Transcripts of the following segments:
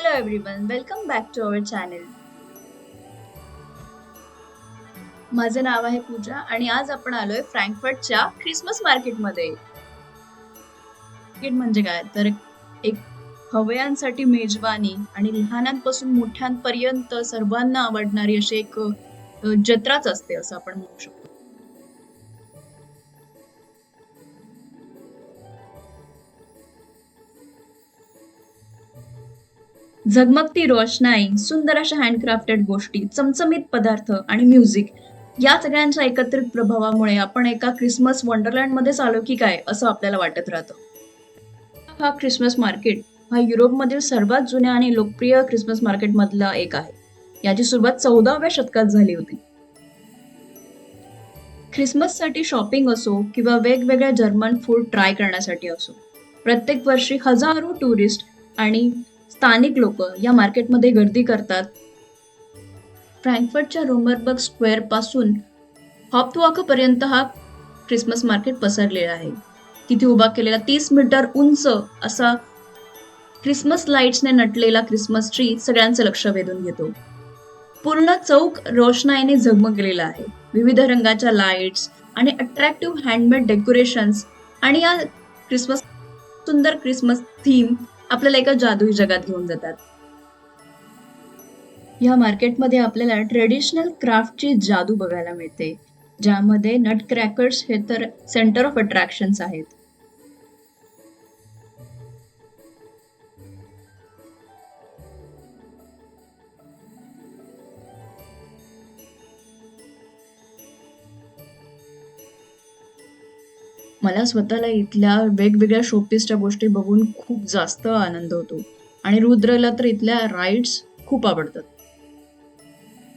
Hello everyone, welcome back to our channel माझं नाव आहे पूजा आणि आज आपण आलोय फ्रँकफर्टच्या ख्रिसमस मार्केटमध्ये मार्केट म्हणजे काय? तर एक हवयांसाठी मेजवानी आणि लहानांपासून मोठ्यांपर्यंत सर्वांना आवडणारी अशी एक जत्राच असते असं आपण म्हणू शकतो. झगमगती रोषणाई सुंदर अशा हँडक्राफ्टेड गोष्टी चमचमीत पदार्थ आणि म्युझिक या सगळ्यांच्या एकत्रित प्रभावामुळे आपण एका क्रिसमस वंडरलँड मध्येच आलो की काय असं आपल्याला वाटत राहतं. हा क्रिसमस मार्केट हा युरोपमधील सर्वात जुन्या आणि लोकप्रिय क्रिसमस मार्केटमधला एक आहे. याची सुरुवात चौदाव्या शतकात झाली होती. ख्रिसमससाठी शॉपिंग असो किंवा वेगवेगळ्या जर्मन फूड ट्राय करण्यासाठी असो प्रत्येक वर्षी हजारो टुरिस्ट आणि स्थानिक लोक या मार्केटमध्ये गर्दी करतात. फ्रँकफर्टच्या रोमरबर्ग स्क्वेअरपासून हॉपवॉक पर्यंत हा क्रिसमस मार्केट पसरलेला आहे. तिथे उभा केलेला तीस मीटर उंच असा क्रिसमस लाईट्सने नटलेला क्रिसमस ट्री सगळ्यांचं लक्ष वेधून घेतो. पूर्ण चौक रोषणाईने झगमगलेला आहे. विविध रंगाच्या लाईट्स आणि अट्रॅक्टिव्ह हँडमेड डेकोरेशन्स आणि या क्रिसमस सुंदर क्रिसमस थीम आपल्याला एका जादुई जगात घेऊन जातात. या मार्केटमध्ये आपल्याला ट्रेडिशनल क्राफ्टची जादू बघायला मिळते ज्यामध्ये नट क्रॅकर्स हे तर सेंटर ऑफ अट्रॅक्शन्स आहेत. मला स्वतःला इथल्या वेगवेगळ्या शोपीसच्या गोष्टी बघून खूप जास्त आनंद होतो. आणि रुद्रला तर इथल्या राईड्स खूप आवडतात.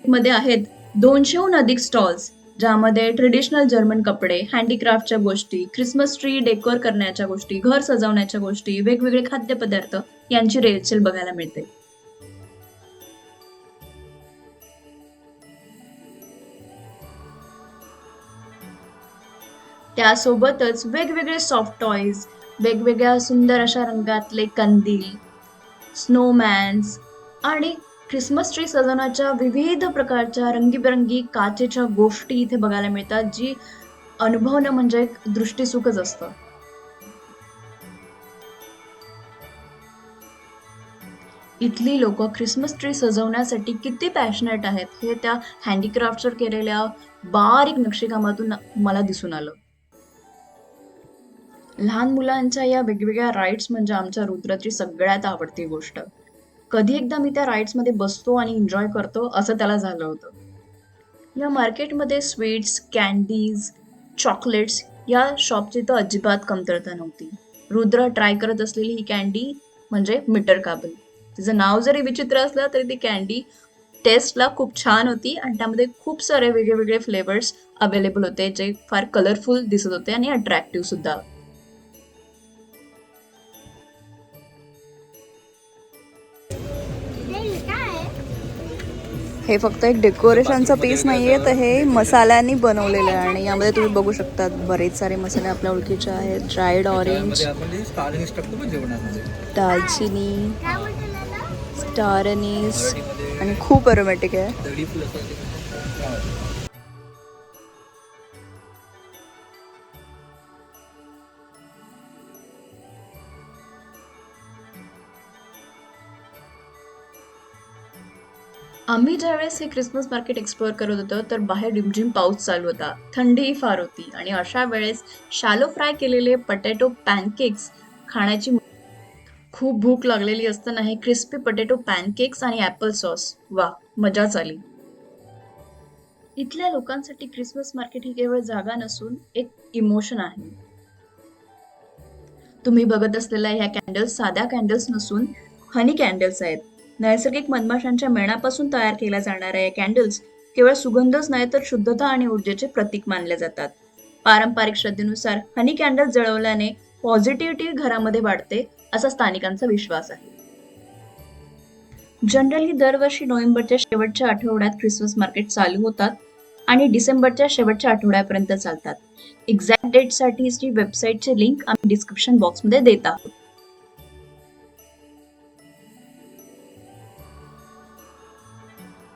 मध्ये आहेत दोनशेहून अधिक स्टॉल्स ज्यामध्ये ट्रेडिशनल जर्मन कपडे हँडीक्राफ्टच्या गोष्टी क्रिसमस ट्री डेकोर करण्याच्या गोष्टी घर सजवण्याच्या गोष्टी वेगवेगळे खाद्यपदार्थ यांची रेलचेल बघायला मिळते. त्यासोबतच वेगवेगळे सॉफ्ट टॉईज वेगवेगळ्या सुंदर अशा रंगातले कंदील स्नोमॅन्स आणि ख्रिसमस ट्री सजवण्याच्या विविध प्रकारच्या रंगीबेरंगी काचेच्या गोष्टी इथे बघायला मिळतात जी अनुभवणं म्हणजे एक दृष्टीसुखच असतं. इथली लोक ख्रिसमस ट्री सजवण्यासाठी किती पॅशनेट आहेत हे त्या हँडीक्राफ्टवर केलेल्या बारीक नक्षीकामातून मला दिसून आलं. लहान मुलांच्या या वेगवेगळ्या राईड्स म्हणजे आमच्या रुद्राची सगळ्यात आवडती गोष्ट. कधी एकदा मी त्या राईड्समध्ये बसतो आणि एन्जॉय करतो असं त्याला झालं होतं. या मार्केटमध्ये स्वीट्स कॅन्डीज चॉकलेट्स या शॉपची तर अजिबात कमतरता नव्हती. रुद्र ट्राय करत असलेली ही कॅन्डी म्हणजे मीटर काबल. तिचं नाव जरी विचित्र असलं तरी ती कॅन्डी टेस्टला खूप छान होती आणि त्यामध्ये खूप सारे वेगवेगळे फ्लेवर्स अवेलेबल होते जे फार कलरफुल दिसत होते आणि अट्रॅक्टिव्ह सुद्धा. हे फक्त एक डेकोरेशनचं पीस नाहीये तर हे मसाल्यानी बनवलेलं आहे आणि यामध्ये तुम्ही बघू शकता बरेच सारे मसाले आपल्या ओळखीचे आहेत. ड्रायड ऑरेंज दालचिनी स्टार आणि खूप अरोमॅटिक आहे. आम्ही ज्यावेळेस हे क्रिसमस मार्केट एक्सप्लोअर करत होतो तर बाहेर डिमझिम पाऊस चालू होता. थंडीही फार होती. आणि अशा वेळेस शॅलो फ्राय केलेले पटॅटो पॅनकेक्स खाण्याची खूप भूक लागलेली असताना हे क्रिस्पी पटॅटो पॅनकेक्स आणि ॲपल सॉस वा मजाच आली. इथल्या लोकांसाठी क्रिसमस मार्केट ही केवळ जागा नसून एक इमोशन आहे. तुम्ही बघत असलेल्या ह्या कॅन्डल्स साध्या कॅन्डल्स नसून हनी कॅन्डल्स आहेत. नैसर्गिक मधमाशांच्या मेणापासून तयार केल्या जाणाऱ्या या कॅन्डल्स केवळ सुगंधच नाही तर शुद्धता आणि ऊर्जेचे प्रतीक मानले जातात. पारंपरिक श्रद्धेनुसार हनी कॅन्डल जळवल्याने पॉझिटिव्हिटी घरामध्ये वाढते असा स्थानिकांचा विश्वास आहे. जनरली दरवर्षी नोव्हेंबरच्या शेवटच्या आठवड्यात क्रिसमस मार्केट चालू होतात आणि डिसेंबरच्या शेवटच्या आठवड्यापर्यंत चालतात. एक्झॅक्ट डेटसाठीची वेबसाईटचे लिंक आम्ही डिस्क्रिप्शन बॉक्समध्ये देत आहोत.